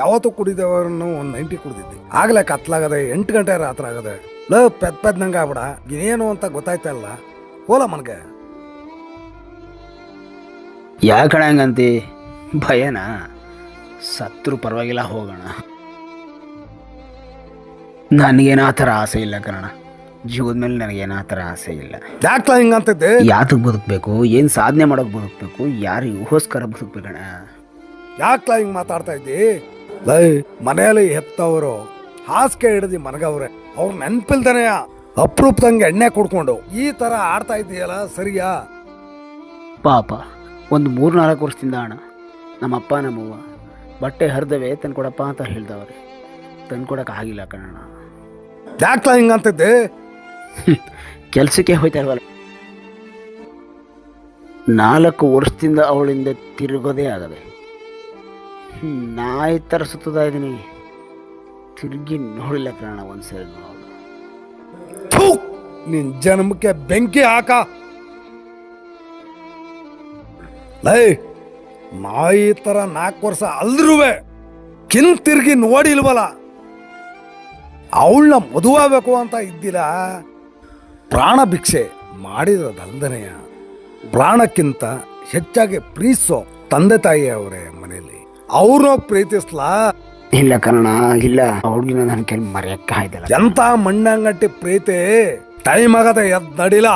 ಯಾವತ್ತೂ ಕುಡಿದವರನ್ನು ಒಂದು ನೈಂಟಿ ಕುಡಿದಿದ್ದೆ. ಆಗ್ಲೇ ಕತ್ಲಾಗದೆ ಎಂಟು ಗಂಟೆ ರಾತ್ರಿ ಆಗದೆ. ಲ ಪೆದ್ ಪೆದ್ನಂಗ ಆಗ್ಬಿಡ. ಏನು ಅಂತ ಗೊತ್ತಾಯ್ತಲ್ಲ ಹೋಲ ಮನ್ಗೆ. ಯಾಕಣ ಹಂಗಂತಿ? ಭಯನಾ? ಸತ್ರು ಪರವಾಗಿಲ್ಲ ಹೋಗೋಣ. ನನಗೇನೋ ಆ ಥರ ಆಸೆ ಇಲ್ಲ ಕಣ ಜೀವದ ಮೇಲೆ ನನಗೇನೋ ಆ ಥರ ಆಸೆ ಇಲ್ಲ. ಯಾಕೆ ಹಿಂಗಂತದ್ದೆ? ಯಾತಕ್ಕೆ ಬದುಕಬೇಕು? ಏನು ಸಾಧನೆ ಮಾಡೋಕೆ ಬದುಕಬೇಕು? ಯಾರಿಗೋಸ್ಕರ ಬದುಕಬೇಕಣ ಯಾಕೆ ಹಿಂಗ್ ಮಾತಾಡ್ತಾ ಇದ್ದಿ? ಲೈ ಮನೆಯಲ್ಲಿ ಹೆತ್ತವರು ಹಾಸಿಗೆ ಹಿಡಿದು ಮನಗವ್ರೆ ಅವ್ರ ನೆನ್ಪಿಲ್ದನೆಯ? ಅಪ್ರೂಪ್ದಂಗೆ ಎಣ್ಣೆ ಕುಡ್ಕೊಂಡು ಈ ತರ ಆಡ್ತಾ ಇದೆಯಲ್ಲ ಸರಿಯಾ? ಪಾಪ ಒಂದು ಮೂರು ನಾಲ್ಕು ವರ್ಷದಿಂದ ಅಣ್ಣ ನಮ್ಮಪ್ಪ ನಮ್ಮವ್ವ ಬಟ್ಟೆ ಹರಿದವೆ ತಂದ್ಕೊಡಪ್ಪ ಅಂತ ಹೇಳ್ದವ್ರೆ. ತಂದ್ಕೊಡಕ್ಕೆ ಆಗಿಲ್ಲ ಕಣಣ್ಣ. ಯಾಕ್ಲ ಹಿಂಗಂತಿದ್ದೆ? ಕೆಲಸಕ್ಕೆ ಹೋಯ್ತಾ ಇಲ್ವಲ್ಲ. ನಾಲ್ಕು ವರ್ಷದಿಂದ ಅವಳಿಂದ ತಿರುಗೋದೇ ಆಗದೆ ನಾಯಿ ಥರ ಸುತ್ತದ ಇದ್ದೀನಿ. ತಿರುಗಿ ನೋಡಿಲ್ಲ ಕಣ ಒಂದ್ಸರಿ ನೋಡು. ಥು! ನಿನ್ ಜನ್ಮಕ್ಕೆ ಬೆಂಕಿ ಹಾಕ. ಲೈ, ನಾಯಿ ತರ ನಾಲ್ಕು ವರ್ಷ ಅಲ್ದ್ರೂ ಕಿನ್ ತಿರುಗಿ ನೋಡಿಲ್ವಲ್ಲ? ಅವಳನ್ನ ಮದುವಾಗಬೇಕು ಅಂತ ಇದ್ದಿಲ್ಲ ಪ್ರಾಣ ಭಿಕ್ಷೆ ಮಾಡಿದ ದಂಧನೆಯ ಪ್ರಾಣಕ್ಕಿಂತ ಹೆಚ್ಚಾಗಿ ಪ್ರೀಸೋ ತಂದೆ ತಾಯಿ ಅವರೇ ಮನೆಯಲ್ಲಿ. ಅವ್ರನ್ನ ಪ್ರೀತಿಸ್ಲಾ? ಇಲ್ಲ ಕಣ ಇಲ್ಲ. ಅವಳಿಗಿನ ನನ್ನ ಕೈ ಮರೆಯಕ್ಕೆ ಆಯ್ತಲ್ಲ ಎಂತ ಮಣ್ಣಂಗಟ್ಟಿ ಪ್ರೀತಿ? ಟೈಮ್ ಆಗದ ಎದ್ ನಡಿಲ.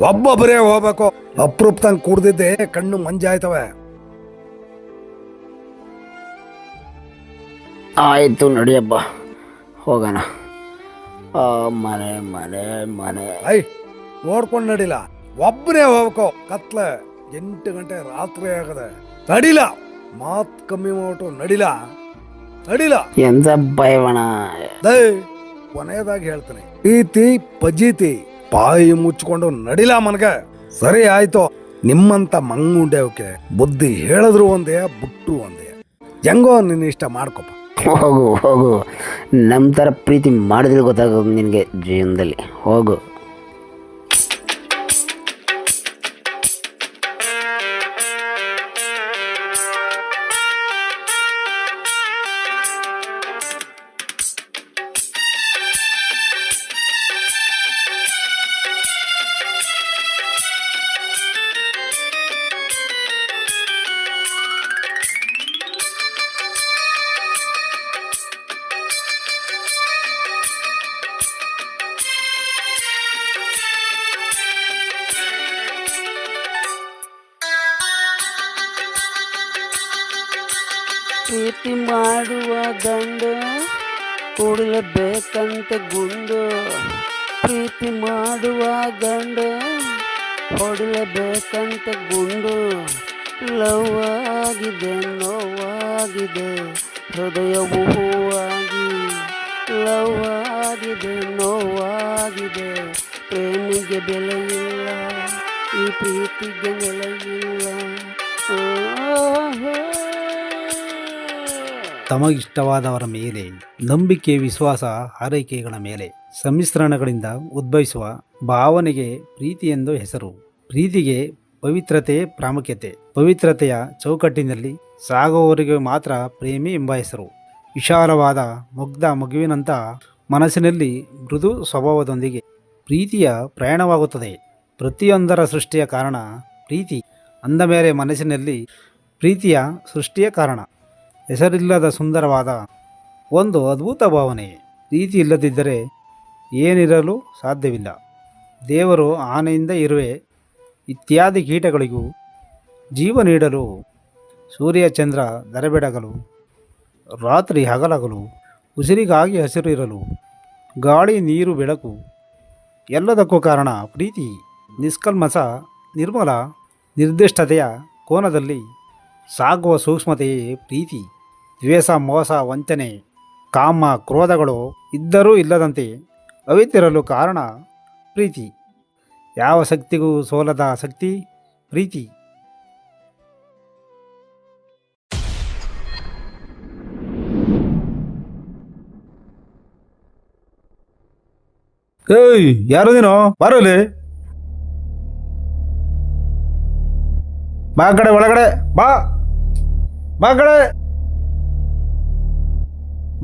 ಒಬ್ಬೊಬ್ಬರೇ ಹೋಗ್ಬೇಕು. ಅಪರೂಪದಂಗ್ ಕುಡ್ದಿದ್ದೆ ಕಣ್ಣು ಮಂಜಾಯ್ತವೆ ಆಯಿತು ನಡಿಯಬ್ಬ ಹೋಗೋಣ. ಆ, ಮನೆ ಮನೆ ಮನೆ. ಐ ನೋಡ್ಕೊಂಡು ನಡಿಲ. ಒಬ್ಬನೇ ಹೋಗ್ಬೇಕು. ಕತ್ಲೆ ಎಂಟು ಗಂಟೆ ರಾತ್ರಿ ಆಗದೆ. ನಡಿಲ. ಮಾತ್ ಕಮ್ಮಿ ಮಾಡ್ಬಿಟ್ಟು ನಡಿಲ. ನಡಿಲ. ಎಂತ ಭಯವಣ ದೈ ಕೊನೆಯದಾಗಿ ಹೇಳ್ತೀನಿ. ಪ್ರೀತಿ ಪಜೀತಿ ಬಾಯಿ ಮುಚ್ಕೊಂಡು ನಡಿಲ ಮನಗ. ಸರಿ ಆಯ್ತು. ನಿಮ್ಮಂತ ಮಂಗುಂಡೆವಕ್ಕೆ ಬುದ್ಧಿ ಹೇಳಿದ್ರು ಒಂದೇ ಬುಟ್ಟು ಒಂದೇ. ಹೆಂಗೋ ನಿನ್ನ ಇಷ್ಟ ಮಾಡ್ಕೊಪ್ಪ. ಹೋಗು ಹೋಗು. ನಮ್ಮ ಥರ ಪ್ರೀತಿ ಮಾಡಿದ್ರೆ ಗೊತ್ತಾಗೋದು ನಿನಗೆ ಜೀವನದಲ್ಲಿ. ಹೋಗು. ಪ್ರೀತಿ ಮಾಡುವ ಗಂಡು ಕೊಡಲೇಬೇಕಂತ ಗುಂಡು, ಪ್ರೀತಿ ಮಾಡುವ ಗಂಡು ಹೊಡೆಯಬೇಕಂತ ಗುಂಡು. ಲವ್ ಆಗಿದೆ, ನೋವಾಗಿದೆ, ಹೃದಯವು ಹೂವಾಗಿ. ಲವ್ ಆಗಿದೆ, ನೋವಾಗಿದೆ, ಪ್ರೇಮಿಗೆ ಬೆಲೆಯಿಲ್ಲ, ಈ ಪ್ರೀತಿಗೆ ನೆಲೆಯಿಲ್ಲ. ಇಲ್ಲ ತಮಗಿಷ್ಟವಾದವರ ಮೇಲೆ, ನಂಬಿಕೆ, ವಿಶ್ವಾಸ, ಹಾರೈಕೆಗಳ ಮೇಲೆ, ಸಮ್ಮಿಶ್ರಣಗಳಿಂದ ಉದ್ಭವಿಸುವ ಭಾವನೆಗೆ ಪ್ರೀತಿ ಎಂದು ಹೆಸರು. ಪ್ರೀತಿಗೆ ಪವಿತ್ರತೆ, ಪ್ರಾಮುಖ್ಯತೆ. ಪವಿತ್ರತೆಯ ಚೌಕಟ್ಟಿನಲ್ಲಿ ಸಾಗುವವರಿಗೆ ಮಾತ್ರ ಪ್ರೇಮಿ ಎಂಬ ಹೆಸರು. ವಿಶಾಲವಾದ ಮುಗ್ಧ ಮಗುವಿನಂಥ ಮನಸ್ಸಿನಲ್ಲಿ ಮೃದು ಸ್ವಭಾವದೊಂದಿಗೆ ಪ್ರೀತಿಯ ಪ್ರಯಾಣವಾಗುತ್ತದೆ. ಪ್ರತಿಯೊಂದರ ಸೃಷ್ಟಿಯ ಕಾರಣ ಪ್ರೀತಿ. ಅಂದ ಮೇಲೆ ಮನಸ್ಸಿನಲ್ಲಿ ಪ್ರೀತಿಯ ಸೃಷ್ಟಿಯ ಕಾರಣ. ಹೆಸರಿಲ್ಲದ ಸುಂದರವಾದ ಒಂದು ಅದ್ಭುತ ಭಾವನೆ. ಪ್ರೀತಿ ಇಲ್ಲದಿದ್ದರೆ ಏನಿರಲು ಸಾಧ್ಯವಿಲ್ಲ. ದೇವರು ಆನೆಯಿಂದ ಇರುವೆ ಇತ್ಯಾದಿ ಕೀಟಗಳಿಗೂ ಜೀವ ನೀಡಲು ಸೂರ್ಯ ಚಂದ್ರ ದರಬೆಡಗಲು, ರಾತ್ರಿ ಹಗಲಗಲು, ಉಸಿರಿಗಾಗಿ ಹಸಿರು ಇರಲು, ಗಾಳಿ ನೀರು ಬೆಳಕು ಎಲ್ಲದಕ್ಕೂ ಕಾರಣ ಪ್ರೀತಿ ನಿಷ್ಕಲ್ಮಸ ನಿರ್ಮಲ, ನಿರ್ದಿಷ್ಟತೆಯ ಕೋನದಲ್ಲಿ ಸಾಗುವ ಸೂಕ್ಷ್ಮತೆಯೇ ಪ್ರೀತಿ. ದ್ವೇಷ, ಮೋಸ, ವಂಚನೆ, ಕಾಮ, ಕ್ರೋಧಗಳು ಇದ್ದರೂ ಇಲ್ಲದಂತೆ ಅವಿತಿರಲು ಕಾರಣ ಪ್ರೀತಿ. ಯಾವ ಶಕ್ತಿಗೂ ಸೋಲದ ಶಕ್ತಿ ಪ್ರೀತಿ. ಏಯ್, ಯಾರು ನೀನು? ಬರಲಿ ಬಾ ಕಡೆ, ಒಳಗಡೆ. ಬಾ. ಬಾ ಕಡೆ.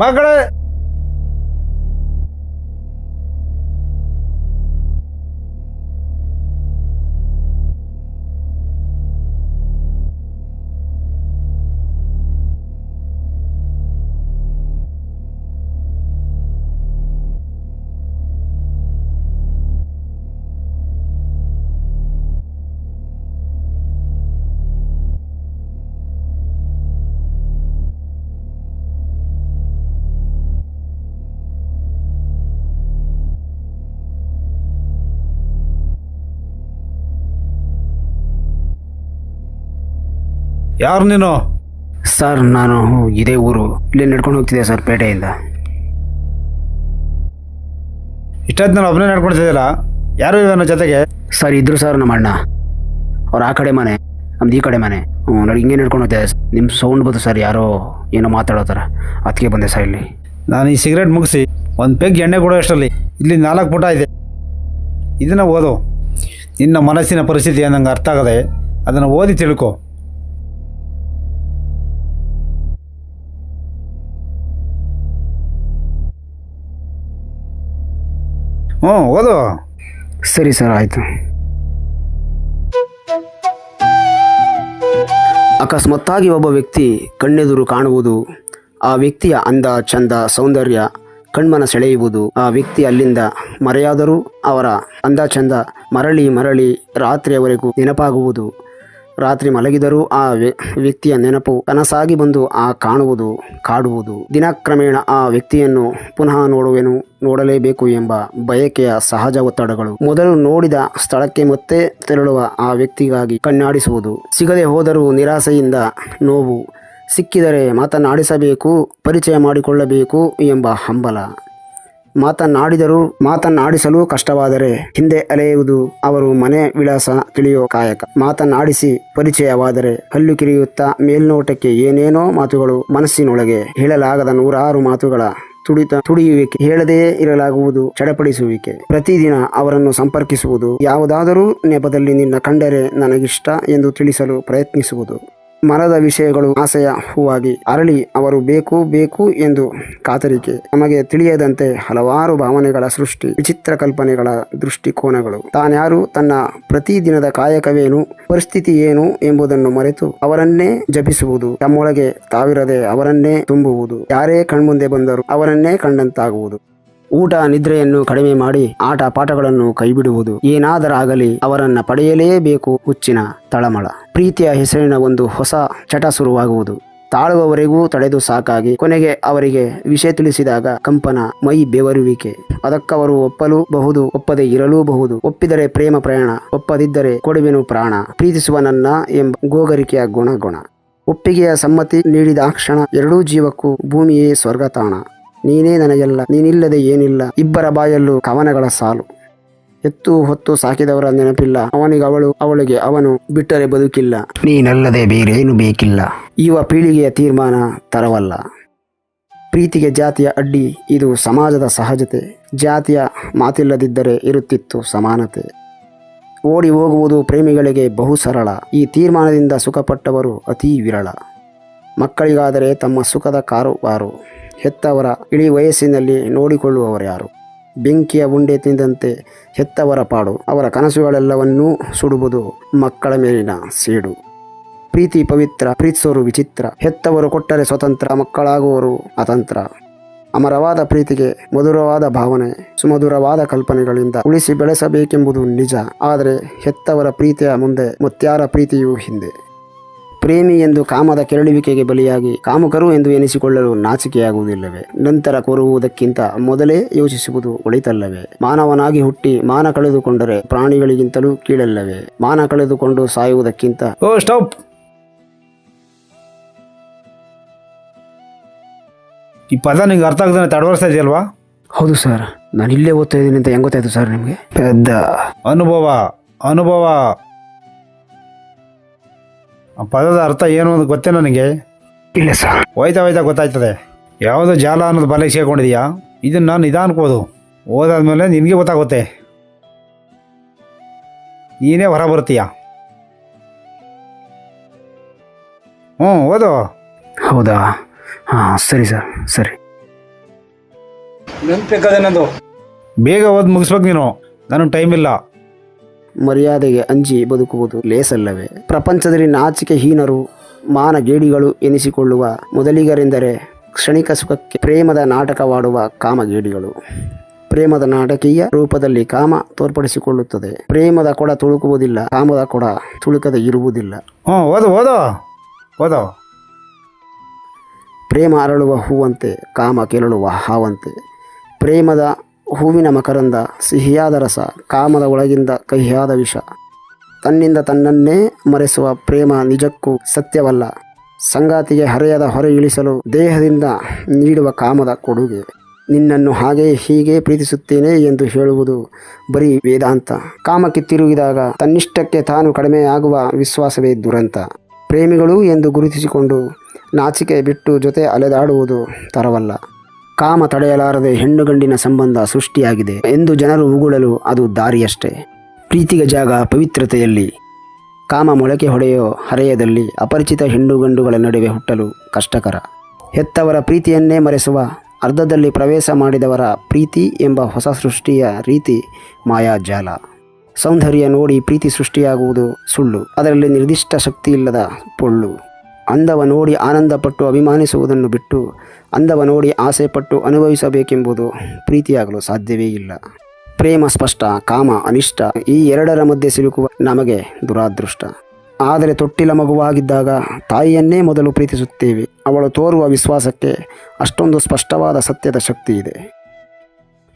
ಮಕ್ಕಳೇ ಯಾರು ನೀನು? ಸರ್ ನಾನು ಇದೇ ಊರು. ಇಲ್ಲಿ ನಡ್ಕೊಂಡು ಹೋಗ್ತಿದ್ದೆ ಸರ್ ಪೇಟೆಯಿಂದ. ಇಷ್ಟೊತ್ತು ನಾನು ಒಬ್ಬನೇ ನಡ್ಕೊಳ್ತಿದ್ದಿಲ್ಲ. ಯಾರು ಇವನ ಜೊತೆಗೆ? ಸರ್ ಇದ್ರು ಸರ್ ನಮ್ಮ ಅಣ್ಣ. ಅವ್ರು ಆ ಕಡೆ ಮನೆ ನಮ್ದು ಈ ಕಡೆ ಮನೆ. ಹ್ಞೂ ನಾನು ಹಿಂಗೆ ನಡ್ಕೊಂಡು ಹೋಗ್ತಿದ್ದೆ. ನಿಮ್ಮ ಸೌಂಡ್ ಬಂತು ಸರ್ ಯಾರೋ ಏನೋ ಮಾತಾಡೋ ಥರ. ಅದಕ್ಕೆ ಬಂದೆ ಸರ್ ಇಲ್ಲಿ. ನಾನು ಈ ಸಿಗರೇಟ್ ಮುಗಿಸಿ ಒಂದು ಪೆಗ್ ಎಣ್ಣೆ ಕೊಡೋ ಅಷ್ಟರಲ್ಲಿ ಇಲ್ಲಿ ನಾಲ್ಕು ಪುಟ ಇದೆ. ಇದನ್ನು ಓದು. ನಿನ್ನ ಮನಸ್ಸಿನ ಪರಿಸ್ಥಿತಿ ನಂಗೆ ಅರ್ಥ ಆಗದೆ ಅದನ್ನು ಓದಿ ತಿಳ್ಕೊ. ಹ್ಞೂ, ಓದು. ಸರಿ ಸರ್, ಆಯಿತು. ಅಕಸ್ಮಾತ್ತಾಗಿ ಒಬ್ಬ ವ್ಯಕ್ತಿ ಕಣ್ಣೆದುರು ಕಾಣುವುದು, ಆ ವ್ಯಕ್ತಿಯ ಅಂದ ಚಂದ ಸೌಂದರ್ಯ ಕಣ್ಮನ ಸೆಳೆಯುವುದು, ಆ ವ್ಯಕ್ತಿ ಅಲ್ಲಿಂದ ಮರೆಯಾದರೂ ಅವರ ಅಂದ ಚಂದ ಮರಳಿ ಮರಳಿ ರಾತ್ರಿಯವರೆಗೂ ನೆನಪಾಗುವುದು. ರಾತ್ರಿ ಮಲಗಿದರೂ ಆ ವ್ಯ- ವ್ಯಕ್ತಿಯ ನೆನಪು ಕನಸಾಗಿ ಬಂದು ಆ ಕಾಣುವುದು, ಕಾಡುವುದು. ದಿನಕ್ರಮೇಣ ಆ ವ್ಯಕ್ತಿಯನ್ನು ಪುನಃ ನೋಡುವೆನು, ನೋಡಲೇಬೇಕು ಎಂಬ ಬಯಕೆಯ ಸಹಜ ಒತ್ತಡಗಳು. ಮೊದಲು ನೋಡಿದ ಸ್ಥಳಕ್ಕೆ ಮತ್ತೆ ತೆರಳುವ ಆ ವ್ಯಕ್ತಿಗಾಗಿ ಕಣ್ಣಾಡಿಸುವುದು. ಸಿಗದೆ ಹೋದರೂ ನಿರಾಸೆಯಿಂದ ನೋವು. ಸಿಕ್ಕಿದರೆ ಮಾತನಾಡಿಸಬೇಕು, ಪರಿಚಯ ಮಾಡಿಕೊಳ್ಳಬೇಕು ಎಂಬ ಹಂಬಲ. ಮಾತನಾಡಿದರೂ ಮಾತನ್ನಾಡಿಸಲು ಕಷ್ಟವಾದರೆ ಹಿಂದೆ ಅಲೆಯುವುದು ಅವರು ಮನೆ ವಿಳಾಸ ತಿಳಿಯೋ ಕಾಯಕ. ಮಾತನ್ನಾಡಿಸಿ ಪರಿಚಯವಾದರೆ ಹಲ್ಲು ಕಿರಿಯುತ್ತಾ ಮೇಲ್ನೋಟಕ್ಕೆ ಏನೇನೋ ಮಾತುಗಳು ಮನಸ್ಸಿನೊಳಗೆ ಹೇಳಲಾಗದ ನೂರಾರು ಮಾತುಗಳ ತುಡಿತ ತುಡಿಯುವಿಕೆ. ಹೇಳದೇ ಇರಲಾಗುವುದು ಚಡಪಡಿಸುವಿಕೆ. ಪ್ರತಿದಿನ ಅವರನ್ನು ಸಂಪರ್ಕಿಸುವುದು ಯಾವುದಾದರೂ ನೆಪದಲ್ಲಿ ನಿನ್ನ ಕಂಡರೆ ನನಗಿಷ್ಟ ಎಂದು ತಿಳಿಸಲು ಪ್ರಯತ್ನಿಸುವುದು. ಮರದ ವಿಷಯಗಳು ಆಸೆಯ ಹೂವಾಗಿ ಅರಳಿ ಅವರು ಬೇಕು ಬೇಕು ಎಂದು ಕಾತರಿಕೆ. ನಮಗೆ ತಿಳಿಯದಂತೆ ಹಲವಾರು ಭಾವನೆಗಳ ಸೃಷ್ಟಿ, ವಿಚಿತ್ರ ಕಲ್ಪನೆಗಳ ದೃಷ್ಟಿಕೋನಗಳು. ತಾನ್ಯಾರು ತನ್ನ ಪ್ರತಿದಿನದ ಕಾಯಕವೇನು, ಪರಿಸ್ಥಿತಿ ಏನು ಎಂಬುದನ್ನು ಮರೆತು ಅವರನ್ನೇ ಜಪಿಸುವುದು, ತಮ್ಮೊಳಗೆ ತಾವಿರದೆ ಅವರನ್ನೇ ತುಂಬುವುದು. ಯಾರೇ ಕಣ್ಮುಂದೆ ಬಂದರೂ ಅವರನ್ನೇ ಕಂಡಂತಾಗುವುದು. ಊಟ ನಿದ್ರೆಯನ್ನು ಕಡಿಮೆ ಮಾಡಿ ಆಟ ಪಾಠಗಳನ್ನು ಕೈಬಿಡುವುದು. ಏನಾದರಾಗಲಿ ಅವರನ್ನ ಪಡೆಯಲೇಬೇಕು ಹುಚ್ಚಿನ ತಳಮಳ. ಪ್ರೀತಿಯ ಹೆಸರಿನ ಒಂದು ಹೊಸ ಚಟ ಶುರುವಾಗುವುದು. ತಾಳುವವರೆಗೂ ತಡೆದು ಸಾಕಾಗಿ ಕೊನೆಗೆ ಅವರಿಗೆ ವಿಷಯ ತಿಳಿಸಿದಾಗ ಕಂಪನ ಮೈ ಬೆವರುವಿಕೆ. ಅದಕ್ಕವರು ಒಪ್ಪಲು ಬಹುದು ಒಪ್ಪದೆ ಇರಲೂಬಹುದು. ಒಪ್ಪಿದರೆ ಪ್ರೇಮ ಪ್ರಯಾಣ, ಒಪ್ಪದಿದ್ದರೆ ಕೊಡುವೆನು ಪ್ರಾಣ. ಪ್ರೀತಿಸುವ ನನ್ನ ಎಂಬ ಗೋಗರಿಕೆಯ ಗುಣ ಗುಣ ಒಪ್ಪಿಗೆಯ ಸಮ್ಮತಿ ನೀಡಿದ ಕ್ಷಣ ಎರಡೂ ಜೀವಕ್ಕೂ ಭೂಮಿಯೇ ಸ್ವರ್ಗತಾಣ. ನೀನೇ ನನಗೆಲ್ಲ, ನೀನಿಲ್ಲದೆ ಏನಿಲ್ಲ. ಇಬ್ಬರ ಬಾಯಲ್ಲೂ ಕವನಗಳ ಸಾಲು. ಎತ್ತು ಹೊತ್ತು ಸಾಕಿದವರ ನೆನಪಿಲ್ಲ. ಅವನಿಗೆ ಅವಳು, ಅವಳಿಗೆ ಅವನು ಬಿಟ್ಟರೆ ಬದುಕಿಲ್ಲ. ನೀನಲ್ಲದೆ ಬೇರೇನು ಬೇಕಿಲ್ಲ. ಯುವ ಪೀಳಿಗೆಯ ತೀರ್ಮಾನ ತರವಲ್ಲ. ಪ್ರೀತಿಗೆ ಜಾತಿಯ ಅಡ್ಡಿ, ಇದು ಸಮಾಜದ ಸಹಜತೆ. ಜಾತಿಯ ಮಾತಿಲ್ಲದಿದ್ದರೆ ಇರುತ್ತಿತ್ತು ಸಮಾನತೆ. ಓಡಿ ಹೋಗುವುದು ಪ್ರೇಮಿಗಳಿಗೆ ಬಹು ಸರಳ. ಈ ತೀರ್ಮಾನದಿಂದ ಸುಖಪಟ್ಟವರು ಅತೀ ವಿರಳ. ಮಕ್ಕಳಿಗಾದರೆ ತಮ್ಮ ಸುಖದ ಕಾರುಬಾರು ಹೆತ್ತವರ ಇಳಿ ವಯಸ್ಸಿನಲ್ಲಿ ನೋಡಿಕೊಳ್ಳುವವರ್ಯಾರು ಬೆಂಕಿಯ ಉಂಡೆ ತಿಂದಂತೆ ಹೆತ್ತವರ ಪಾಡು, ಅವರ ಕನಸುಗಳೆಲ್ಲವನ್ನೂ ಸುಡುವುದು ಮಕ್ಕಳ ಮೇಲಿನ ಸೇಡು. ಪ್ರೀತಿ ಪವಿತ್ರ ಪ್ರೀತಿಸೋರು ವಿಚಿತ್ರ, ಹೆತ್ತವರು ಕೊಟ್ಟರೆ ಸ್ವತಂತ್ರ, ಮಕ್ಕಳಾಗುವರು ಅತಂತ್ರ. ಅಮರವಾದ ಪ್ರೀತಿಗೆ ಮಧುರವಾದ ಭಾವನೆ, ಸುಮಧುರವಾದ ಕಲ್ಪನೆಗಳಿಂದ ಉಳಿಸಿ ಬೆಳೆಸಬೇಕೆಂಬುದು ನಿಜ. ಆದರೆ ಹೆತ್ತವರ ಪ್ರೀತಿಯ ಮುಂದೆ ಮತ್ಯಾರ ಪ್ರೀತಿಯೂ ಹಿಂದೆ. ಪ್ರೇಮಿ ಎಂದು ಕಾಮದ ಕೆರಳುವಿಕೆಗೆ ಬಲಿಯಾಗಿ ಕಾಮುಕರು ಎಂದು ಎನಿಸಿಕೊಳ್ಳಲು ನಾಚಿಕೆಯಾಗುವುದಿಲ್ಲವೇ? ನಂತರ ಕೋರುವುದಕ್ಕಿಂತ ಮೊದಲೇ ಯೋಚಿಸುವುದು ಒಳಿತಲ್ಲವೇ? ಮಾನವನಾಗಿ ಹುಟ್ಟಿ ಮಾನ ಕಳೆದುಕೊಂಡರೆ ಪ್ರಾಣಿಗಳಿಗಿಂತಲೂ ಕೀಳಲ್ಲವೇ? ಮಾನ ಕಳೆದುಕೊಂಡು ಸಾಯುವುದಕ್ಕಿಂತ ಓ ಸ್ಟಾಪ್! ಈ ಪದ ನಿಂಗೆ ಅರ್ಥ ಆಗ್ತಾನೆ ತಡವರ್ಸ್ತಾ ಇದೆಯಲ್ವಾ? ಹೌದು ಸರ್. ನಾನು ಇಲ್ಲೇ ಓದ್ತಾ ಇದ್ದೀನಿ ಅಂತ ಹೆಂಗ್ ಗೊತ್ತಾಯ್ತು ಸರ್ ನಿಮಗೆ? ಪೆದ್ದ. ಅನುಭವ ಅನುಭವ. ಆ ಪದದ ಅರ್ಥ ಏನು ಅಂತ ಗೊತ್ತೇ ನನಗೆ? ಇಲ್ಲ ಸರ್. ಹೋಯ್ತಾ ಹೋಯ್ತಾ ಗೊತ್ತಾಯ್ತದೆ. ಯಾವುದೋ ಜಾಲ ಅನ್ನೋದು ಬಲೆಗೆ ಸೇರ್ಕೊಂಡಿದೀಯಾ? ಇದನ್ನು ನಿಧಾನಕ್ಕೆ ಓದು ಓದಾದ್ಮೇಲೆ ನಿನಗೆ ಗೊತ್ತಾಗುತ್ತೆ. ನೀನೇ ಹೊರ ಬರ್ತೀಯ ಹ್ಞೂ ಓದು. ಹೌದಾ? ಹಾಂ ಸರಿ ಸರ್ ಸರಿ. ನೆನ್ಪಿಕ್ಕದೇನದು ಬೇಗ ಓದ್ ಮುಗಿಸ್ಬೇಕು ನೀನು. ನನಗೆ ಟೈಮ್ ಇಲ್ಲ. ಮರ್ಯಾದೆಗೆ ಅಂಜಿ ಬದುಕುವುದು ಲೇಸಲ್ಲವೇ? ಪ್ರಪಂಚದಲ್ಲಿ ನಾಚಿಕೆ ಹೀನರು ಮಾನಗೇಡಿಗಳು ಎನಿಸಿಕೊಳ್ಳುವ ಮೊದಲಿಗರೆಂದರೆ ಕ್ಷಣಿಕ ಸುಖಕ್ಕೆ ಪ್ರೇಮದ ನಾಟಕವಾಡುವ ಕಾಮಗೇಡಿಗಳು. ಪ್ರೇಮದ ನಾಟಕೀಯ ರೂಪದಲ್ಲಿ ಕಾಮ ತೋರ್ಪಡಿಸಿಕೊಳ್ಳುತ್ತದೆ. ಪ್ರೇಮದ ಕೊಡ ತುಳುಕುವುದಿಲ್ಲ ಕಾಮದ ಕೊಡ ತುಳುಕದೆ ಇರುವುದಿಲ್ಲ. ಹ್ಞೂ ಓದು ಓದೋ ಓದೋ. ಪ್ರೇಮ ಅರಳುವ ಹೂವಂತೆ ಕಾಮ ಕೆರಳುವ ಹಾವಂತೆ. ಪ್ರೇಮದ ಹೂವಿನ ಮಕರಂದ, ಸಿಹಿಯಾದ ರಸ, ಕಾಮದ ಒಳಗಿಂದ ಕಹಿಯಾದ ವಿಷ. ತನ್ನಿಂದ ತನ್ನನ್ನೇ ಮರೆಸುವ ಪ್ರೇಮ ನಿಜಕ್ಕೂ ಸತ್ಯವಲ್ಲ. ಸಂಗಾತಿಗೆ ಹರೆಯದ ಹೊರೆ ಇಳಿಸಲು ದೇಹದಿಂದ ನೀಡುವ ಕಾಮದ ಕೊಡುಗೆ. ನಿನ್ನನ್ನು ಹಾಗೆ ಹೀಗೆ ಪ್ರೀತಿಸುತ್ತೇನೆ ಎಂದು ಹೇಳುವುದು ಬರೀ ವೇದಾಂತ. ಕಾಮಕ್ಕೆ ತಿರುಗಿದಾಗ ತನ್ನಿಷ್ಟಕ್ಕೆ ತಾನು ಕಡಿಮೆಯಾಗುವ ವಿಶ್ವಾಸವೇ ದುರಂತ. ಪ್ರೇಮಿಗಳು ಎಂದು ಗುರುತಿಸಿಕೊಂಡು ನಾಚಿಕೆ ಬಿಟ್ಟು ಜೊತೆ ಅಲೆದಾಡುವುದು ತರವಲ್ಲ. ಕಾಮ ತಡೆಯಲಾರದೆ ಹೆಣ್ಣು ಗಂಡಿನ ಸಂಬಂಧ ಸೃಷ್ಟಿಯಾಗಿದೆ ಎಂದು ಜನರು ಉಗುಳಲು ಅದು ದಾರಿಯಷ್ಟೇ. ಪ್ರೀತಿಗೆ ಜಾಗ ಪವಿತ್ರತೆಯಲ್ಲಿ. ಕಾಮ ಮೊಳಕೆ ಹೊಡೆಯೋ ಹರೆಯದಲ್ಲಿ ಅಪರಿಚಿತ ಹೆಣ್ಣು ಗಂಡುಗಳ ನಡುವೆ ಹುಟ್ಟಲು ಕಷ್ಟಕರ. ಹೆತ್ತವರ ಪ್ರೀತಿಯನ್ನೇ ಮರೆಸುವ, ಅರ್ಧದಲ್ಲಿ ಪ್ರವೇಶ ಮಾಡಿದವರ ಪ್ರೀತಿ ಎಂಬ ಹೊಸ ಸೃಷ್ಟಿಯ ರೀತಿ ಮಾಯಾಜಾಲ ಸೌಂದರ್ಯ ನೋಡಿ ಪ್ರೀತಿ ಸೃಷ್ಟಿಯಾಗುವುದು ಸುಳ್ಳು. ಅದರಲ್ಲಿ ನಿರ್ದಿಷ್ಟ ಶಕ್ತಿ ಇಲ್ಲದ ಪೊಳ್ಳು. ಅಂದವ ನೋಡಿ ಆನಂದಪಟ್ಟು ಅಭಿಮಾನಿಸುವುದನ್ನು ಬಿಟ್ಟು ಅಂದವ ನೋಡಿ ಆಸೆಪಟ್ಟು ಅನುಭವಿಸಬೇಕೆಂಬುದು ಪ್ರೀತಿಯಾಗಲು ಸಾಧ್ಯವೇ ಇಲ್ಲ. ಪ್ರೇಮ ಸ್ಪಷ್ಟ, ಕಾಮ ಅನಿಷ್ಟ, ಈ ಎರಡರ ಮಧ್ಯೆ ಸಿಲುಕುವ ನಮಗೆ ದುರಾದೃಷ್ಟ. ಆದರೆ ತೊಟ್ಟಿಲ ಮಗುವಾಗಿದ್ದಾಗ ತಾಯಿಯನ್ನೇ ಮೊದಲು ಪ್ರೀತಿಸುತ್ತೇವೆ. ಅವಳು ತೋರುವ ವಿಶ್ವಾಸಕ್ಕೆ ಅಷ್ಟೊಂದು ಸ್ಪಷ್ಟವಾದ ಸತ್ಯದ ಶಕ್ತಿ ಇದೆ.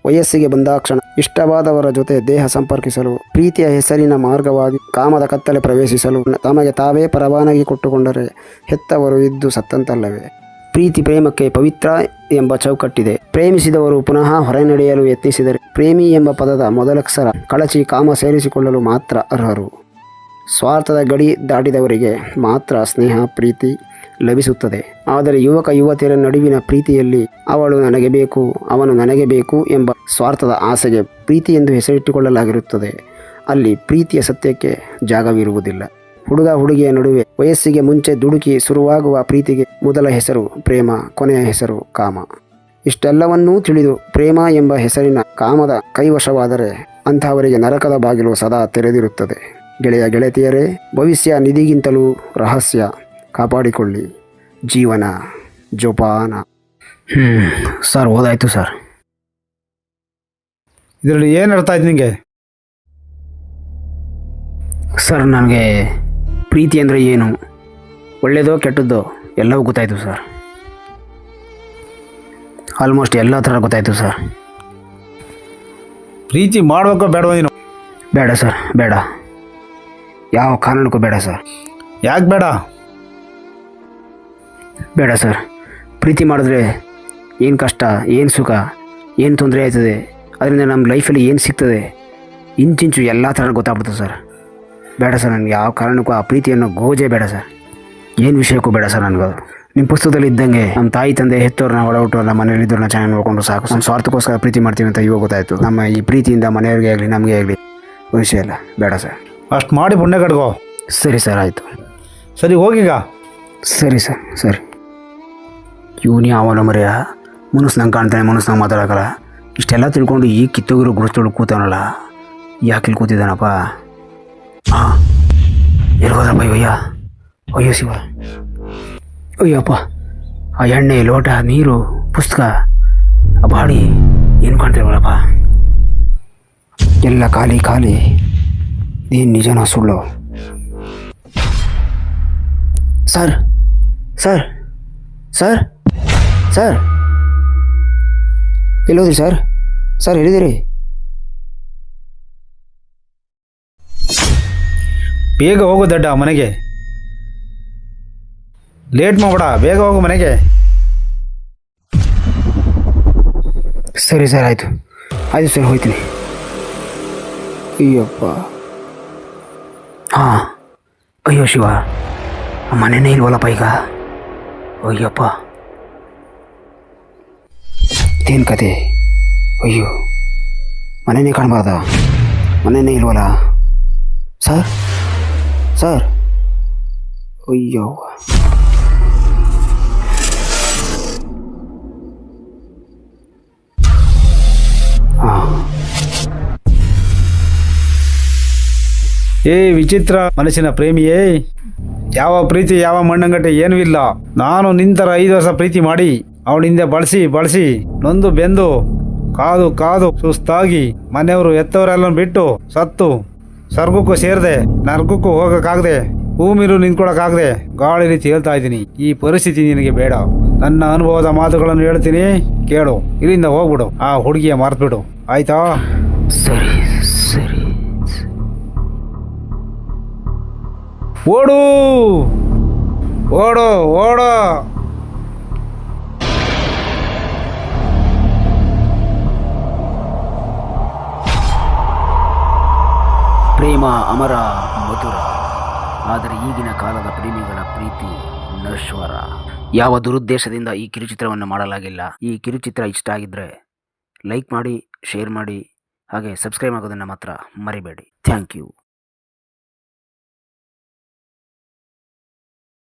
ವಯಸ್ಸಿಗೆ ಬಂದಾಕ್ಷಣ ಇಷ್ಟವಾದವರ ಜೊತೆ ದೇಹ ಸಂಪರ್ಕಿಸಲು, ಪ್ರೀತಿಯ ಹೆಸರಿನ ಮಾರ್ಗವಾಗಿ ಕಾಮದ ಕತ್ತಲೆ ಪ್ರವೇಶಿಸಲು ತಮಗೆ ತಾವೇ ಪರವಾನಗಿ ಕೊಟ್ಟುಕೊಂಡರೆ ಹೆತ್ತವರು ಇದ್ದು ಸತ್ತಂತಲ್ಲವೇ? ಪ್ರೀತಿ ಪ್ರೇಮಕ್ಕೆ ಪವಿತ್ರ ಎಂಬ ಚೌಕಟ್ಟಿದೆ. ಪ್ರೇಮಿಸಿದವರು ಪುನಃ ಹೊರನಡೆಯಲು ಯತ್ನಿಸಿದರೆ ಪ್ರೇಮಿ ಎಂಬ ಪದದ ಮೊದಲಕ್ಷರ ಕಳಚಿ ಕಾಮ ಸೇರಿಸಿಕೊಳ್ಳಲು ಮಾತ್ರ ಅರ್ಹರು. ಸ್ವಾರ್ಥದ ಗಡಿ ದಾಟಿದವರಿಗೆ ಮಾತ್ರ ಸ್ನೇಹ, ಪ್ರೀತಿ ಲಭಿಸುತ್ತದೆ. ಆದರೆ ಯುವಕ ಯುವತಿಯರ ನಡುವಿನ ಪ್ರೀತಿಯಲ್ಲಿ ಅವಳು ನನಗೆ ಬೇಕು, ಅವನು ನನಗೆ ಬೇಕು ಎಂಬ ಸ್ವಾರ್ಥದ ಆಸೆಗೆ ಪ್ರೀತಿ ಎಂದು ಹೆಸರಿಟ್ಟುಕೊಳ್ಳಲಾಗಿರುತ್ತದೆ. ಅಲ್ಲಿ ಪ್ರೀತಿಯ ಸತ್ಯಕ್ಕೆ ಜಾಗವಿರುವುದಿಲ್ಲ. ಹುಡುಗ ಹುಡುಗಿಯ ನಡುವೆ ವಯಸ್ಸಿಗೆ ಮುಂಚೆ ದುಡುಕಿ ಶುರುವಾಗುವ ಪ್ರೀತಿಗೆ ಮೊದಲ ಹೆಸರು ಪ್ರೇಮ, ಕೊನೆಯ ಹೆಸರು ಕಾಮ. ಇಷ್ಟೆಲ್ಲವನ್ನೂ ತಿಳಿದು ಪ್ರೇಮ ಎಂಬ ಹೆಸರಿನ ಕಾಮದ ಕೈವಶವಾದರೆ ಅಂಥವರಿಗೆ ನರಕದ ಬಾಗಿಲು ಸದಾ ತೆರೆದಿರುತ್ತದೆ. ಗೆಳೆಯ ಗೆಳತಿಯರೇ, ಭವಿಷ್ಯ ನಿಧಿಗಿಂತಲೂ ರಹಸ್ಯ. ಕಾಪಾಡಿಕೊಳ್ಳಿ. ಜೀವನ ಜೋಪಾನ. ಹ್ಞೂ ಸರ್ ಓದಾಯ್ತು ಸರ್. ಇದರಲ್ಲಿ ಏನು ಅರ್ಥ ಆಯ್ತು ನಿಮಗೆ ಸರ್ ನನಗೆ ಪ್ರೀತಿ ಅಂದರೆ ಏನು? ಒಳ್ಳೆಯದೋ ಕೆಟ್ಟದ್ದೋ ಎಲ್ಲವೂ ಗೊತ್ತಾಯಿತು ಸರ್. ಆಲ್ಮೋಸ್ಟ್ ಎಲ್ಲ ಥರ ಗೊತ್ತಾಯಿತು ಸರ್. ಪ್ರೀತಿ ಮಾಡಬೇಕೋ ಬೇಡವೋ ನೀನು? ಬೇಡ ಸರ್ ಬೇಡ. ಯಾವ ಕಾರಣಕ್ಕೂ ಬೇಡ ಸರ್. ಯಾಕೆ ಬೇಡ? ಬೇಡ ಸರ್. ಪ್ರೀತಿ ಮಾಡಿದ್ರೆ ಏನು ಕಷ್ಟ ಏನು ಸುಖ ಏನು ತೊಂದರೆ ಆಯ್ತದೆ. ಅದರಿಂದ ನಮ್ಮ ಲೈಫಲ್ಲಿ ಏನು ಸಿಗ್ತದೆ? ಇಂಚಿಂಚು ಎಲ್ಲ ಥರ ಗೊತ್ತಾಗ್ಬಿಡ್ತದೆ ಸರ್. ಬೇಡ ಸರ್ ನನಗೆ ಯಾವ ಕಾರಣಕ್ಕೂ ಆ ಪ್ರೀತಿಯನ್ನು ಗೋಜೆ ಬೇಡ ಸರ್. ಏನು ವಿಷಯಕ್ಕೂ ಬೇಡ ಸರ್ ನನಗದು. ನಿಮ್ಮ ಪುಸ್ತಕದಲ್ಲಿ ಇದ್ದಂಗೆ ನಮ್ಮ ತಾಯಿ ತಂದೆ ಹೆತ್ತೋರನ್ನ ಒಳಬಿಟ್ಟು ನಮ್ಮ ಮನೆಯಲ್ಲಿದ್ದವ್ರನ್ನ ಚೆನ್ನಾಗಿ ನೋಡಿಕೊಂಡು ಸಾಕು ನಮ್ಮ ಸ್ವಾರ್ಥಕ್ಕೋಸ್ಕರ ಪ್ರೀತಿ ಮಾಡ್ತೀವಿ ಅಂತ ಇವಾಗ ಗೊತ್ತಾಯಿತು. ನಮ್ಮ ಈ ಪ್ರೀತಿಯಿಂದ ಮನೆಯವ್ರಿಗೆ ಆಗಲಿ ನಮಗೆ ಆಗಲಿ ವಿಷಯ ಇಲ್ಲ. ಬೇಡ ಸರ್. ಅಷ್ಟು ಮಾಡಿ ಪುಣ್ಯ ಕಟ್ಕೋ. ಸರಿ ಸರ್ ಆಯಿತು. ಸರಿ ಹೋಗಿಗ. ಸರಿ ಸರ್ ಸರಿ. ಇವನೇ ಅವನ ಮರೆಯ. ಮನಸ್ಸು ಕಾಣ್ತಾನೆ, ಮನಸ್ಸು ಮಾತಾಡೋಕ್ಕಲ್ಲ ಇಷ್ಟೆಲ್ಲ ತಿಳ್ಕೊಂಡು ಈ ಕಿತ್ತೋಗಿರೋ ಗುರುಸ್ತೊಳಗೆ ಕೂತಾನಲ್ಲ. ಯಾಕೆ ಇಲ್ಲಿ ಕೂತಿದ್ದಾನಪ್ಪ? ಹಾಂ ಎಲ್ಗೋದ್ರಪ್ಪ ಅಯ್ಯ ಅಯ್ಯೋ ಶಿವ. ಅಯ್ಯಪ್ಪ, ಆ ಎಣ್ಣೆ, ಲೋಟ, ನೀರು, ಪುಸ್ತಕ, ಆ ಬಾಡಿ ಏನು ಕಾಣ್ತಿಲ್ವಲ್ಲಪ್ಪ ಎಲ್ಲ ಖಾಲಿ ಖಾಲಿ. ಏನು ನಿಜನ ಸುಳ್ಳು? Sir sir sir. ಸರ್? ಎಲ್ಲೋದ್ರಿ ಸರ್. ಸರ್ ಹೇಳಿದಿರಿ ಬೇಗ ಹೋಗು ದಡ್ಡ ಮನೆಗೆ. ಲೇಟ್ ಮಾಡಬೇಡ ಬೇಗ ಹೋಗು ಮನೆಗೆ. ಸರಿ ಸರ್ ಆಯಿತು. ಆಯಿತು ಸರ್ ಹೋಯ್ತೀನಿ ಅಯ್ಯಪ್ಪ. ಹಾಂ. ಅಯ್ಯೋ ಶಿವ ಮನೆಯೇ ಇಲ್ವಲ್ಲಪ್ಪ ಈಗ? ಅಯ್ಯಪ್ಪ. ಇದೇನು ಕತೆ? ಅಯ್ಯೋ ಮನೆಯೇ ಕಾಣಬಾರ್ದ? ಮನೆಯೇ ಇಲ್ವಲ್ಲ? ಸರ್? ಸರ್? ಅಯ್ಯೋ. ಏ, ವಿಚಿತ್ರ ಮನಸ್ಸಿನ ಪ್ರೇಮಿಯೇ. ಯಾವ ಪ್ರೀತಿ, ಯಾವ ಮಣ್ಣಂಗಟ್ಟೆ ಏನೂ ಇಲ್ಲ. ನಾನು ನಿಂತರ ಐದು ವರ್ಷ ಪ್ರೀತಿ ಮಾಡಿ. ಅವಳಿಂದ ಬಳಸಿ ಬಳಸಿ. ನೊಂದು ಬೆಂದು ಕಾದು ಕಾದು ಸುಸ್ತಾಗಿ ಮನೆಯವರು ಎತ್ತವರೆಲ್ಲ ಬಿಟ್ಟು ಸತ್ತು. ಸ್ವರ್ಗಕ್ಕೂ ಸೇರದೆ ನರ್ಗಕ್ಕೂ ಹೋಗಕ್ಕಾಗದೆ ಭೂಮಿರು ನಿಂತ್ಕೊಳಕ್ಕಾಗದೆ ಗಾಳಿ ರೀತಿ ಹೇಳ್ತಾ ಇದ್ದೀನಿ. ಈ ಪರಿಸ್ಥಿತಿ ನಿನಗೆ ಬೇಡ. ನನ್ನ ಅನುಭವದ ಮಾತುಗಳನ್ನು ಹೇಳ್ತೀನಿ ಕೇಳು. ಇಲ್ಲಿಂದ ಹೋಗ್ಬಿಡು. ಆ ಹುಡುಗಿಯ ಮರ್ತ್ಬಿಡು. ಆಯ್ತಾ? ಸರಿ ಸರಿ. ಓಡು! ಓಡೋ ಓಡು! ಪ್ರೇಮ ಅಮರ ಮಧುರ. ಆದರೆ ಈಗಿನ ಕಾಲದ ಪ್ರೇಮಿಗಳ ಪ್ರೀತಿ ನಶ್ವರ. ಯಾವ ದುರುದ್ದೇಶದಿಂದ ಈ ಕಿರುಚಿತ್ರವನ್ನು ಮಾಡಲಾಗಿಲ್ಲ. ಈ ಕಿರುಚಿತ್ರ ಇಷ್ಟ ಆಗಿದ್ರೆ ಲೈಕ್ ಮಾಡಿ, ಶೇರ್ ಮಾಡಿ, ಹಾಗೆ ಸಬ್ಸ್ಕ್ರೈಬ್ ಆಗೋದನ್ನು ಮಾತ್ರ ಮರಿಬೇಡಿ. Thank you.